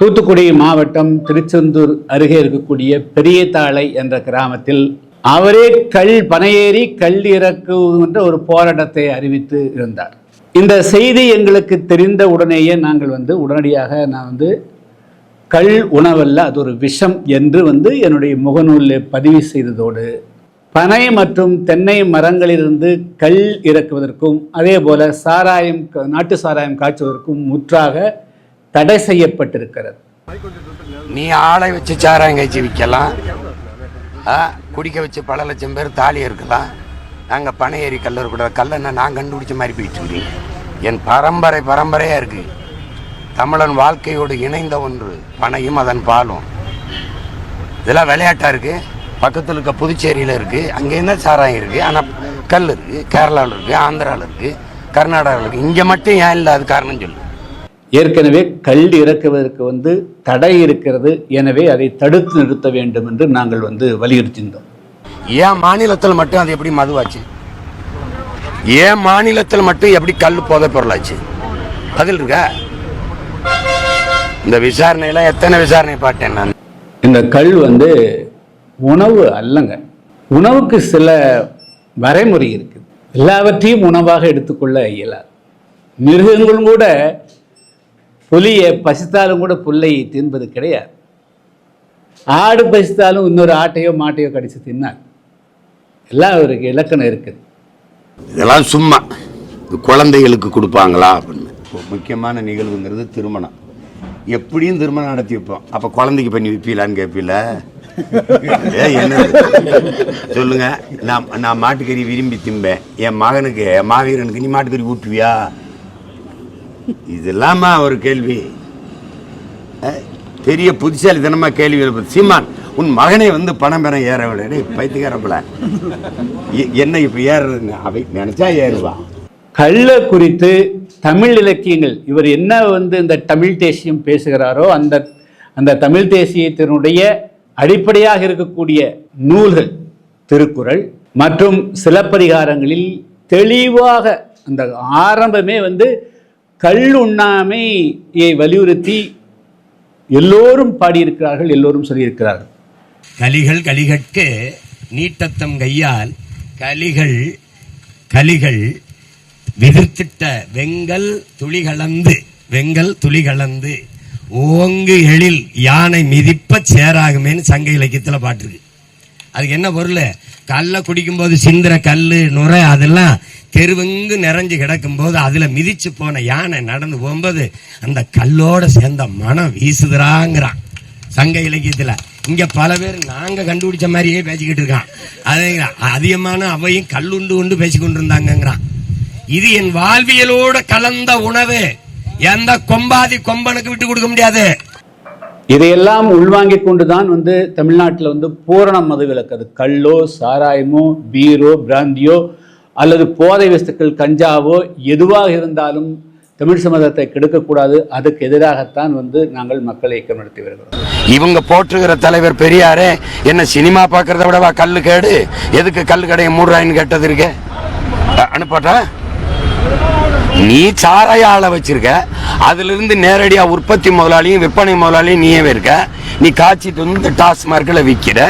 தூத்துக்குடி மாவட்டம் திருச்செந்தூர் அருகே இருக்கக்கூடிய பெரியதாளை என்ற கிராமத்தில் அவரே கல் பனையேறி கல் இறக்கும் என்ற ஒரு போராட்டத்தை அறிவித்து இருந்தார். இந்த செய்தி எங்களுக்கு தெரிந்த உடனேயே நாங்கள் வந்து உடனடியாக நான் வந்து கல் உணவல்ல அது ஒரு விஷம் என்று வந்து என்னுடைய முகநூலில் பதிவு செய்ததோடு பனை மற்றும் தென்னை மரங்களிலிருந்து கல் இறக்குவதற்கும் அதே போல சாராயம் க- நாட்டு சாராயம் காய்ச்சுவதற்கும் முற்றாக தடை செய்யப்பட்டிருக்கிறது. நீ ஆளை வச்சு சாராயம் கழிச்சு விற்கலாம். ஆ, குடிக்க வச்சு பல லட்சம் பேர் தாலி இருக்கலாம் நாங்கள் பனை ஏறி கல் இருக்கக்கூடாது கல்லை நான் கண்டுபிடிச்ச மாதிரி போயிட்டு இருக்கீங்க என் பரம்பரை பரம்பரையாக இருக்கு. தமிழன் வாழ்க்கையோடு இணைந்த ஒன்று பனையும் அதன் பாலும். இதெல்லாம் விளையாட்டாக இருக்கு? பக்கத்தில் இருக்க புதுச்சேரியில் இருக்கு. அங்கேருந்து சாராயம் இருக்கு? ஆனால் கல் இருக்கு கேரளாவில் இருக்கு ஆந்திராவில் இருக்கு கர்நாடகாவில் இருக்கு. இங்கே மட்டும் ஏன் இல்லை அது காரணம் சொல்லு. ஏற்கனவே கல் இறக்குவதற்கு வந்து தடை இருக்கிறது. எனவே அதை தடுத்து நிறுத்த வேண்டும் என்று நாங்கள் வந்து வலியுறுத்தியிருந்தோம் ஏன் மாநிலத்தில் மட்டும் அது எப்படி மதுவாச்சு? ஏன் மாநிலத்தில் மட்டும் எப்படி கல் போதை பொருளாச்சு? பதில் இருக்கா? இந்த விசாரணையெல்லாம் எத்தனை விசாரணை பார்த்தேன் நான்? இந்த கல் வந்து உணவு அல்லங்க. உணவுக்கு சில வரைமுறை இருக்குது. எல்லாவற்றையும் உணவாக எடுத்துக்கொள்ள இயலாது. மிருகங்களும் கூட புலியை பசித்தாலும் கூட புல்லை தின்பது கிடையாது. ஆடு பசித்தாலும் இன்னொரு ஆட்டையோ மாட்டையோ கடிச்சு தின்னார் எல்லாம் அவருக்கு இலக்கணம் இருக்குது. இதெல்லாம் சும்மா. இது குழந்தைகளுக்கு கொடுப்பாங்களா அப்படின்னு. முக்கியமான நிகழ்வுங்கிறது திருமணம். எப்படியும் திருமணம் நடத்தி வைப்போம். அப்போ குழந்தைக்கு பண்ணி வைப்பீலான்னு கேட்பீல ஏ என்ன சொல்லுங்க. நான் நான் மாட்டுக்கறி விரும்பி திம்பேன். என் மகனுக்கு என் மாவீரனுக்கு நீ மாட்டுக்கறி ஊட்டுவியா? இதெல்லாமா ஒரு கேள்வி? பெரிய பெரிய தினமா கேள்வி எழுப்புது சீமான் உன் மகனை வந்து பணம் பெற ஏறவில்லை. டேய் பைத்தியக்காரப்பல எ- என்ன இப்போ ஏறுறதுங்க? அவை நினைச்சா ஏறுவான் கள்ள குறித்து தமிழ் இலக்கியங்கள் இவர் என்ன வந்து இந்த தமிழ் தேசியம் பேசுகிறாரோ அந்த அந்த தமிழ் தேசியத்தினுடைய அடிப்படையாக இருக்கக்கூடிய நூல்கள் திருக்குறள் மற்றும் சிலப்பதிகாரங்களில் தெளிவாக அந்த ஆரம்பமே வந்து கல் உண்ணாமையை வலியுறுத்தி எல்லோரும் பாடியிருக்கிறார்கள் எல்லோரும் சொல்லியிருக்கிறார்கள். கலிகள் கலிகட்கு நீட்டத்தம் கையால் கலிகள் கலிகள் விதிர்த்திட்ட வெங்கல் துளிகலந்து வெங்கல் துளிகலந்து ஓங்கு எழில் யானை மிதிப்ப சேராகுமேன்னு சங்க இலக்கியத்தில் பாட்டிருக்கு. அதுக்கு என்ன பொருள்? கல்லை குடிக்கும்போது சிந்திர கல் நுரை அதெல்லாம் தெருவெங்கு நிறைஞ்சு கிடக்கும்போது அதில் மிதிச்சு போன யானை நடந்து போகும்போது அந்த கல்லோட சேர்ந்த மனம் வீசுதுறாங்கிறான். சங்க இலக்கியத்தில். இங்கே பல பேர் நாங்கள் கண்டுபிடிச்ச மாதிரியே பேசிக்கிட்டு இருக்கான். அதே அதிகமான அவையும் கல்லுண்டு உண்டு பேசிக்கொண்டு இருந்தாங்கங்கிறான் இது என் வாழ்வியலோட கலந்த உணவு. எந்த கொம்பாதி கொம்பனுக்கு விட்டு கொடுக்க முடியாது. இதையெல்லாம் உள்வாங்கிக் கொண்டுதான் வந்து தமிழ்நாட்டில் வந்து பூரண மதுவிலக்கு அது கல்லோ சாராயமோ பீரோ பிராந்தியோ அல்லது போதை வஸ்துக்கள் கஞ்சாவோ எதுவாக இருந்தாலும் தமிழ் சமூகத்தை கெடுக்கக்கூடாது. அதுக்கு எதிராகத்தான் வந்து நாங்கள் மக்களை இயக்கம் நடத்தி வருகிறோம். இவங்க போற்றுகிற தலைவர் பெரியாரே என்ன சினிமா பார்க்கறத விடவா கல்லு கேடு? எதுக்கு கல் கடையை மூடுறாயின்னு கேட்டது இருக்கு? அ- அனுப்பட்டா? நீ சாராய ஆளை வச்சிருக்க. அதுல இருந்து நேரடியா உற்பத்தி முதலாளியும் விற்பனை முதலாளியும் நீயவே இருக்க. நீ காய்ச்சிட்டு வந்து இந்த டாஸ்மார்க்கில் விற்கிற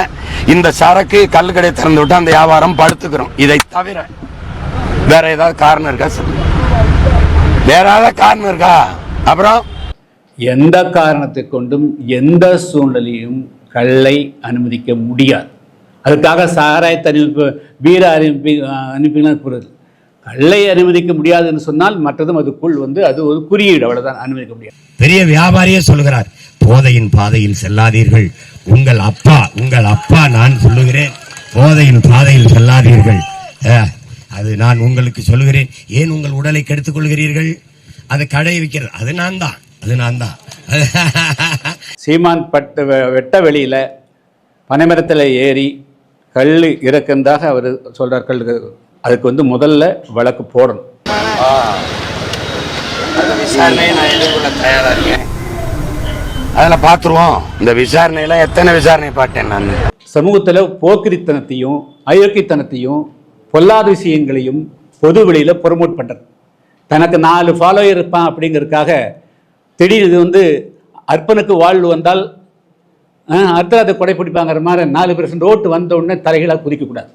இந்த சரக்கு கல்லு கடை திறந்து விட்டு அந்த வியாபாரம் படுத்துக்கிறோம். இதை தவிர வேற ஏதாவது காரணம் இருக்கா சார்? வேற ஏதாவது காரணம் இருக்கா? அப்புறம்? எந்த காரணத்தை கொண்டும் எந்த சூழ்நிலையும் கல்லை அனுமதிக்க முடியாது. அதுக்காக சாராயத்தை அனுப்பி வீர அனுப்பி அனுப்பினா புரியுது கல்லை அனுமதிக்க முடியாதுன்னு சொன்னால் மற்றதும் அதுக்குள் வந்து அது ஒரு குறியீடு அவ்வளவுதான் அனுமதிக்க முடியாது. பெரிய வியாபாரியே சொல்லுகிறார் போதையின் பாதையில் செல்லாதீர்கள். உங்கள் அப்பா உங்கள் அப்பா நான் சொல்லுகிறேன் போதையின் பாதையில் செல்லாதீர்கள். அது நான் உங்களுக்கு சொல்லுகிறேன். ஏன் உங்கள் உடலை கெடுத்துக் கொள்கிறீர்கள் அது கடை வைக்கிறது அது நான் தான். அது நான் தான். சீமான் பட்ட வெட்ட வெளியில பனைமரத்தில் ஏறி கல் இறக்குறதாக அவர் சொல்றார் கல் அதுக்கு வந்து முதல்ல வழக்கு போடணும். விசாரணையை நான் எதிர்கொள்ள தயாரா இருக்கேன். அதில் பார்த்துருவோம் இந்த விசாரணையில எத்தனை விசாரணை பார்த்தேன் நான்? சமூகத்தில் போக்கிரித்தனத்தையும் அயோக்கியத்தனத்தையும் பொல்லாத விஷயங்களையும் பொது வெளியில ப்ரொமோட் பண்றது. தனக்கு நாலு ஃபாலோயர் இருப்பான் அப்படிங்கிறதுக்காக திடீர் இது வந்து அர்ப்பனுக்கு வாழ்வு வந்தால் அர்த்தராத்தை கொடை பிடிப்பாங்கிற மாதிரி நாலு பெர்சன்ட் ஓட்டு வந்த உடனே தலைகளாக குதிக்கக்கூடாது.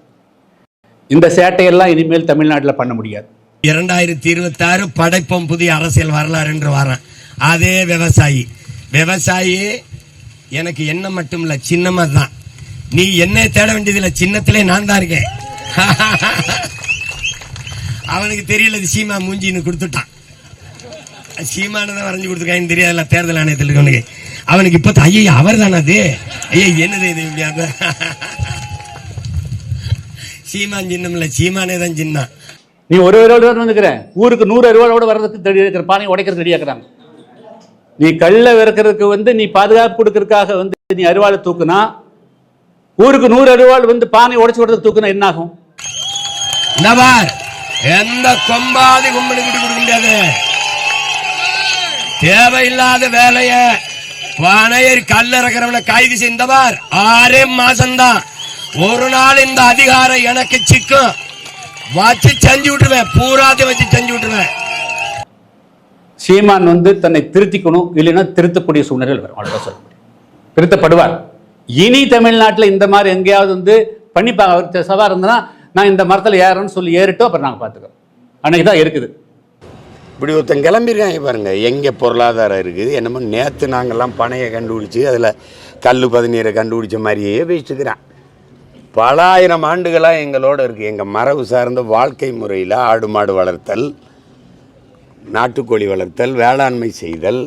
இந்த சேட்டையெல்லாம் இனிமேல் தமிழ்நாட்டில் பண்ண முடியாது. இரண்டாயிரத்தி இருபத்தி ஆறு படைப்போம் புதிய அரசியல் வரலாறு என்று வரேன் அதே விவசாயி. விவசாயி எனக்கு என்ன மட்டும் இல்ல சின்னமா தான் நீ என்ன தேட வேண்டியதில்லை சின்னத்திலே நான் தான் இருக்கேன். அவனுக்கு தெரியல இது சீமா மூஞ்சின்னு கொடுத்துட்டான். சீமானு தான் வரைஞ்சு கொடுத்துருக்கான்னு தெரியாதுல தேர்தல் ஆணையத்தில் இருக்கவனுக்கு. அவனுக்கு இப்போ ஐயா அவர் தானே அது? ஐயா என்னது இது இப்படி சீமான் சின்னம் இல்ல சீமானே தான் சின்னம் நீ ஒரு அறுவாடு வந்துக்கிற ஊருக்கு நூறு அறுவாடோட வர்றதுக்கு ரெடி இருக்கிற பானை உடைக்கிறது ரெடியா இருக்கிறாங்க நீ கல்ல விறக்கிறதுக்கு வந்து நீ பாதுகாப்பு கொடுக்கறதுக்காக வந்து நீ அருவாளை தூக்குனா ஊருக்கு நூறு அருவாள் வந்து பானை உடைச்சு விடுறதுக்கு தூக்குனா என்ன ஆகும்? எந்த கொம்பாதி கும்பலுக்கு விட்டு கொடுக்க முடியாது தேவையில்லாத வேலைய பனையர் கல் இறக்கிறவனை கைது செய்தவார் ஆறே மாசம்தான். ஒரு நாள் இந்த அதிகாரம் எனக்கு சிக்கும். வச்சு செஞ்சு விட்டுருவேன். பூராத்தையும் வச்சு செஞ்சு விட்டுருவேன். சீமான் வந்து தன்னை திருத்திக்கணும் இல்லைன்னா திருத்தக்கூடிய சூழ்நிலையில் வரும். அவ்வளவுதான் சொல்ல முடியும். திருத்தப்படுவார். இனி தமிழ்நாட்டில் இந்த மாதிரி எங்கேயாவது வந்து பண்ணிப்பாங்க. அவருக்கு சவா இருந்தனா நான் இந்த மரத்தில் ஏறேன்னு சொல்லி ஏறிட்டோம். அப்புறம் நாங்கள் பார்த்துக்கிறோம். அன்னைக்கு தான் இருக்குது. இப்படி ஒருத்தன் கிளம்பியிருக்காங்க பாருங்க எங்கே பொருளாதாரம் இருக்குது என்னமோ நேற்று நாங்கள்லாம் பனையை கண்டுபிடிச்சி அதில் கல் பதினீரை கண்டுபிடிச்ச மாதிரியே பேசிட்டுக்கிறான் பல ஆயிரம் ஆண்டுகளாக எங்களோட இருக்குது எங்கள் மரபு சார்ந்த வாழ்க்கை முறையில் ஆடு மாடு வளர்த்தல் நாட்டுக்கோழி வளர்த்தல் வேளாண்மை செய்தல்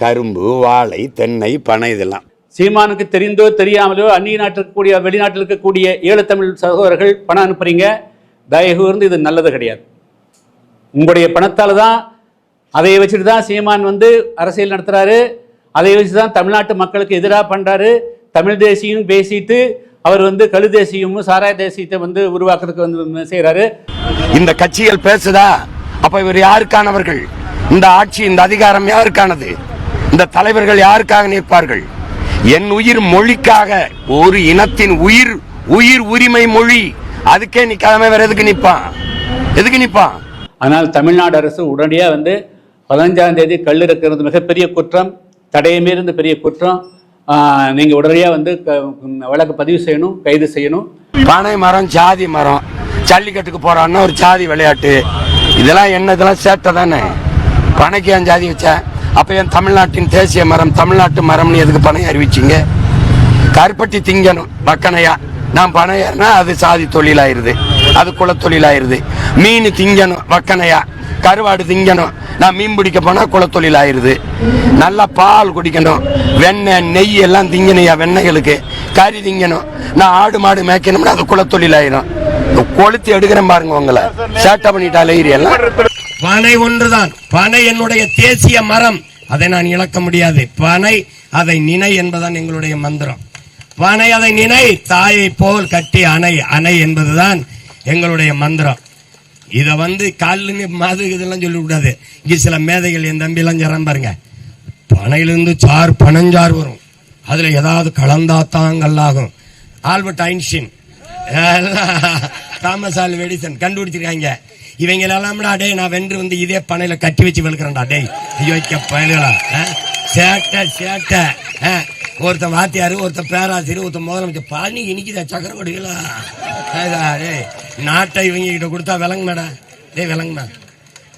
கரும்பு வாழை தென்னை பனை இதெல்லாம். சீமானுக்கு தெரிந்தோ தெரியாமலோ அந்நிய நாட்டில் இருக்கக்கூடிய வெளிநாட்டில் இருக்கக்கூடிய ஈழத்தமிழ் சகோதரர்கள் பணம் அனுப்புறீங்க. தயவு இது நல்லது கிடையாது. உங்களுடைய பணத்தால் தான் அதை வச்சுட்டு தான் சீமான் வந்து அரசியல் நடத்துகிறாரு அதை வச்சு தான் தமிழ்நாட்டு மக்களுக்கு எதிராக பண்ணுறாரு தமிழ் தேசியம் பேசிட்டு அவர் வந்து கழு தேசியமும் சாராய தேசியத்தை வந்து உருவாக்குறதுக்கு வந்து செய்கிறாரு இந்த கட்சிகள் பேசுதா? அப்ப இவர் யாருக்கானவர்கள்? இந்த ஆட்சி இந்த அதிகாரம் யாருக்கானது? இந்த தலைவர்கள் யாருக்காக நிற்பார்கள்? என் உயிர் மொழிக்காக ஒரு இனத்தின் உயிர் உயிர் உரிமை மொழி அதுக்கே நிக்காம வேற எதுக்கு நிப்பான் எதுக்கு நிப்பான் ஆனால் தமிழ்நாடு அரசு உடனடியாக வந்து பதினஞ்சாம் தேதி கல் இருக்கிறது மிகப்பெரிய குற்றம் தடையை மீறிந்த பெரிய குற்றம் நீங்கள் உடனடியாக வந்து வழக்கு பதிவு செய்யணும் கைது செய்யணும். பனை மரம் ஜாதி மரம். ஜல்லிக்கட்டுக்கு போகிறான்னா ஒரு ஜாதி விளையாட்டு. இதெல்லாம் என்ன இதெல்லாம் சேட்டை தானே? பனைக்கு என் ஜாதி வச்சேன் அப்போ என் தமிழ்நாட்டின் தேசிய மரம் தமிழ்நாட்டு மரம்னு எதுக்கு பனை அறிவிச்சிங்க? கருப்பட்டி திங்கணும் பக்கனையா. நான் பனையர்னா அது சாதி தொழிலாயிருது அது குலத்தொழிலாயிருது. மீன் திங்கணும் வக்கனையா. கருவாடு திங்கணும். நான் மீன் பிடிக்க போனால் குலத்தொழில் ஆயிருது நல்லா பால் குடிக்கணும். வெண்ணெய் நெய் எல்லாம் திங்கணையா வெண்ணெய்களுக்கு. கறி திங்கணும். நான் ஆடு மாடு மேய்க்கணும்னா அது குலத்தொழில் ஆயிரும் கொளுத்தி எடுக்கிறேன் பாருங்க உங்களை. சேட்டை பண்ணிட்டாலே எல்லாம் பனை ஒன்றுதான். பனை என்னுடைய தேசிய மரம். அதை நான் இழக்க முடியாது. பனை அதை நினை என்பதுதான் எங்களுடைய மந்திரம். பனை அதை நினை தாயை போல் கட்டி அணை அணை என்பதுதான் எங்களுடைய மந்திரம். இதை வந்து கல்லுன்னு மது இதெல்லாம் சொல்லக்கூடாது இங்கே சில மேதைகள் என் தம்பி எல்லாம் சொல்றான் பாருங்க. பனையிலிருந்து சார் பனஞ்சார் வரும். அதுல ஏதாவது கலந்தாத்தான் கல்லாகும். Albert Einstein. Thomas Alva Edison கண்டுபிடிச்சிருக்காங்க. இவங்க எல்லாம்டா டேய் நான் வென்று வந்து இதே பனையில கட்டி வச்சு வெளுக்கிறேன்டா டேய். ஐயோ பயலுகளா சேட்டை சேட்டை ஒருத்த ஒருத்தன் வாத்தியாரு ஒருத்தன் பேராசிரியர் ஒருத்தன் முதலமைச்சர். பாணி இனிக்குதா சக்கர கொடிகளா டேய் நாட்டை இவங்க கிட்ட கொடுத்தா விளங்குனடா டே விளங்குனா